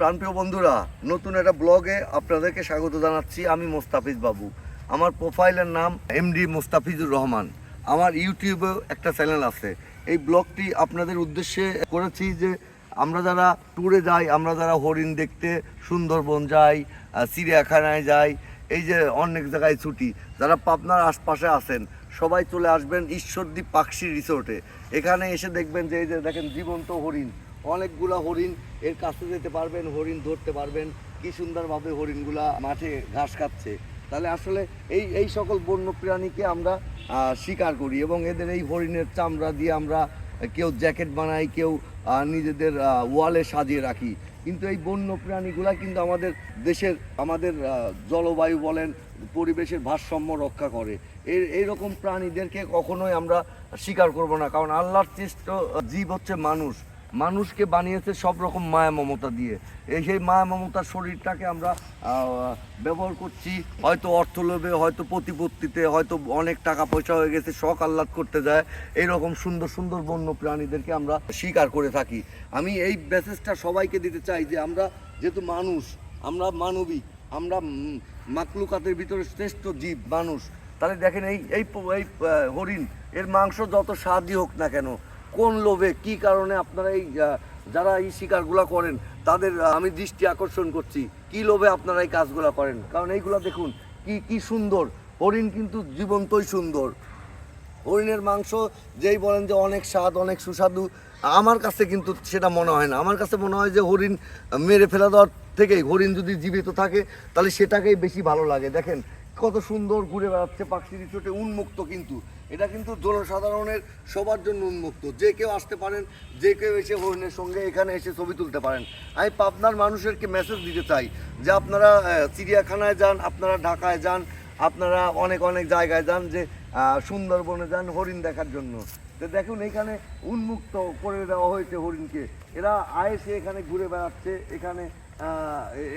প্রাণপ্রিয় বন্ধুরা, নতুন একটা ব্লগে আপনাদেরকে স্বাগত জানাচ্ছি আমি মোস্তাফিজ বাবু। আমার প্রোফাইলের নাম এমডি মোস্তাফিজুর রহমান। আমার ইউটিউবেও একটা চ্যানেল আছে। এই ব্লগটি আপনাদের উদ্দেশ্যে করেছি যে, আমরা যারা ট্যুরে যাই, আমরা যারা হরিণ দেখতে সুন্দরবন যাই চিড়িয়াখানায় যাই, এই যে অনেক জায়গায় ছুটি, যারা পাবনার আশপাশে আছেন, সবাই চলে আসবেন ঈশ্বরদীপ পাকশি রিসোর্টে। এখানে এসে দেখবেন যে, এই যে দেখেন জীবন্ত হরিণ। অনেকগুলা হরিণ এর কাছে যেতে পারবেন, হরিণ ধরতে পারবেন। কি সুন্দরভাবে হরিণগুলা মাঠে ঘাস খাচ্ছে। তাহলে আসলে এই এই সকল বন্য প্রাণীকে আমরা শিকার করি এবং এদের এই হরিণের চামড়া দিয়ে আমরা কেউ জ্যাকেট বানাই, কেউ নিজেদের ওয়ালে সাজিয়ে রাখি। কিন্তু এই বন্য প্রাণীগুলা কিন্তু আমাদের দেশের, আমাদের জলবায়ু বলেন, পরিবেশের ভারসাম্য রক্ষা করে। এই এইরকম প্রাণীদেরকে কখনোই আমরা স্বীকার করব না। কারণ আল্লাহর চেষ্ট জীব হচ্ছে মানুষ। মানুষকে বানিয়েছে সব রকম মায়া মমতা দিয়ে। এই সেই মায়া মমতার শরীরটাকে আমরা ব্যবহার করছি। হয়তো অর্থ লোভে হয়তো প্রতিপত্তিতে, হয়তো অনেক টাকা পয়সা হয়ে গেছে, শখ আহ্লাদ করতে যায়। এইরকম সুন্দর সুন্দর বন্য প্রাণীদেরকে আমরা স্বীকার করে থাকি। আমি এই মেসেজটা সবাইকে দিতে চাই যে আমরা যেহেতু মানুষ, আমরা মানবী আমরা মাকলুকাতের ভিতরে শ্রেষ্ঠ জীব, মানুষ। তাহলে দেখেন এই এই হরিণ, এর মাংস যত স্বাদই হোক না কেন কোন লোভে, কি কারণে আপনারা এই যারা এই শিকারগুলো করেন, তাদের আমি দৃষ্টি আকর্ষণ করছি। কি লোভে আপনারা এই কাজগুলো করেন? কারণ এইগুলো দেখুন, কি কি সুন্দর। হরিণ কিন্তু জীবন্তই সুন্দর। হরিণের মাংস, যেই বলেন যে অনেক স্বাদ, অনেক সুস্বাদু, আমার কাছে কিন্তু সেটা মনে হয় না। আমার কাছে মনে হয় যে হরিণ মেরে ফেলা দেওয়ার থেকেই, হরিণ যদি জীবিত থাকে, তাহলে সেটাকেই বেশি ভালো লাগে। দেখেন কত সুন্দর ঘুরে বেড়াচ্ছে পাখি রিসোর্টে উন্মুক্ত কিন্তু। এটা কিন্তু জনসাধারণের সবার জন্য উন্মুক্ত। যে কেউ আসতে পারেন, যে কেউ এসে হরিণের সঙ্গে এখানে এসে ছবি তুলতে পারেন। আমি পাবনার মানুষেরকে মেসেজ দিতে চাই যে আপনারা চিড়িয়াখানায় যান, আপনারা ঢাকায় যান, আপনারা অনেক অনেক জায়গায় যান যে সুন্দরবনে যান হরিণ দেখার জন্য। তো দেখুন, এখানে উন্মুক্ত করে দেওয়া হয়েছে হরিণকে। এরা আয়েসে এখানে ঘুরে বেড়াচ্ছে, এখানে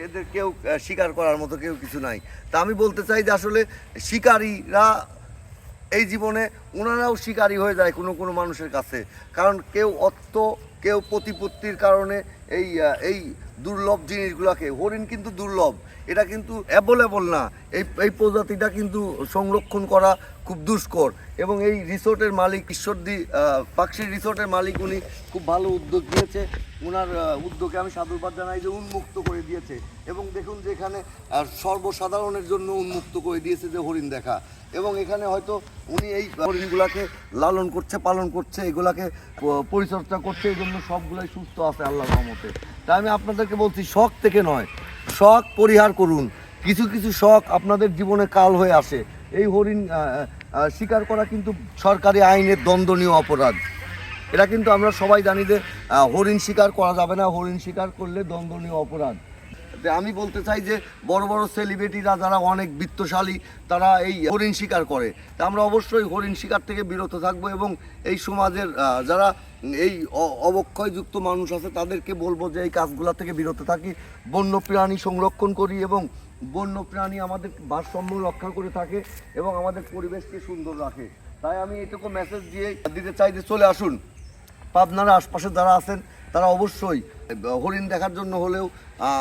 এদের কেউ শিকার করার মতো কেউ কিছু নাই। তা আমি বলতে চাই যে আসলে শিকারীরা এই জীবনে ওনারাও শিকারী হয়ে যায় কোনো কোনো মানুষের কাছে। কারণ কেউ অর্থ, কেউ প্রতিপত্তির কারণে এই এই দুর্লভ জিনিসগুলোকে, হরিণ কিন্তু দুর্লভ, এটা কিন্তু অ্যাভেলেবল না। এই এই প্রজাতিটা কিন্তু সংরক্ষণ করা খুব দুষ্কর। এবং এই রিসোর্টের মালিক ঈশ্বরদী পাকশি রিসোর্টের মালিক উনি খুব ভালো উদ্যোগ নিয়েছে। ওনার উদ্যোগে আমি সাধুবাদ জানাই যে উন্মুক্ত করে দিয়েছে। এবং দেখুন যে এখানে সর্বসাধারণের জন্য উন্মুক্ত করে দিয়েছে যে হরিণ দেখা। এবং এখানে হয়তো উনি এই হরিণগুলাকে লালন করছে, পালন করছে, এগুলাকে পরিচর্যা করছে, এই জন্য সবগুলাই সুস্থ আছে আল্লাহ রহমতে। তাই আমি আপনাদেরকে বলছি, শখ থেকে নয়। শখ পরিহার করুন। কিছু কিছু শখ আপনাদের জীবনে কাল হয়ে আসে। এই হরিণ শিকার করা কিন্তু সরকারি আইনের দ্বন্দ্বনীয় অপরাধ। এটা কিন্তু আমরা সবাই জানি যে হরিণ শিকার করা যাবে না, হরিণ শিকার করলে দ্বন্দ্বনীয় অপরাধ। আমি বলতে চাই যে, বড় বড় সেলিব্রিটিরা যারা অনেক বিত্তশালী, তারা এই হরিণ শিকার করে। তা আমরা অবশ্যই হরিণ শিকার থেকে বিরত থাকব এবং এই সমাজের যারা এই অবক্ষয়যুক্ত মানুষ আছে, তাদেরকে বলব যে, এই কাজগুলা থেকে বিরত থাকি, বন্য প্রাণী সংরক্ষণ করি এবং বন্য প্রাণী আমাদের ভারসাম্য রক্ষা করে থাকে এবং আমাদের পরিবেশকে সুন্দর রাখে। তাই আমি এটুকু মেসেজ দিয়ে দিতে চাই যে চলে আসুন। পাবনার আশপাশে যারা আছেন, তারা অবশ্যই হরিণ দেখার জন্য হলেও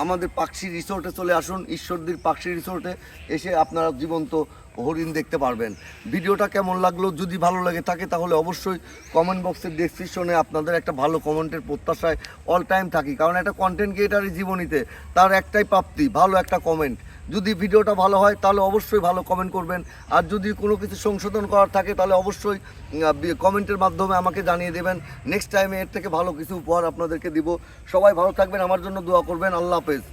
আমাদের পাকশি রিসোর্টে চলে আসুন, ঈশ্বরদীর পাকশি রিসোর্টে এসে আপনারা জীবন্ত হরিণ দেখতে পারবেন। ভিডিওটা কেমন লাগল, যদি ভালো লাগে থাকে তাহলে অবশ্যই কমেন্ট বক্সের ডেসক্রিপশনে আপনাদের একটা ভালো কমেন্টের প্রত্যাশায় অল টাইম থাকি। কারণ একটা কন্টেন্ট ক্রিয়েটারের জীবনীতে, তার একটাই প্রাপ্তি, ভালো একটা কমেন্ট যদি ভিডিওটা ভালো হয়, তাহলে অবশ্যই ভালো কমেন্ট করবেন। আর যদি কোনো কিছু সংশোধন করার থাকে, তাহলে অবশ্যই কমেন্টের মাধ্যমে আমাকে জানিয়ে দেবেন। নেক্সট টাইমে এর থেকে ভালো কিছু উপহার আপনাদেরকে দিব। সবাই ভালো থাকবেন, আমার জন্য দোয়া করবেন। আল্লাহ হাফেজ।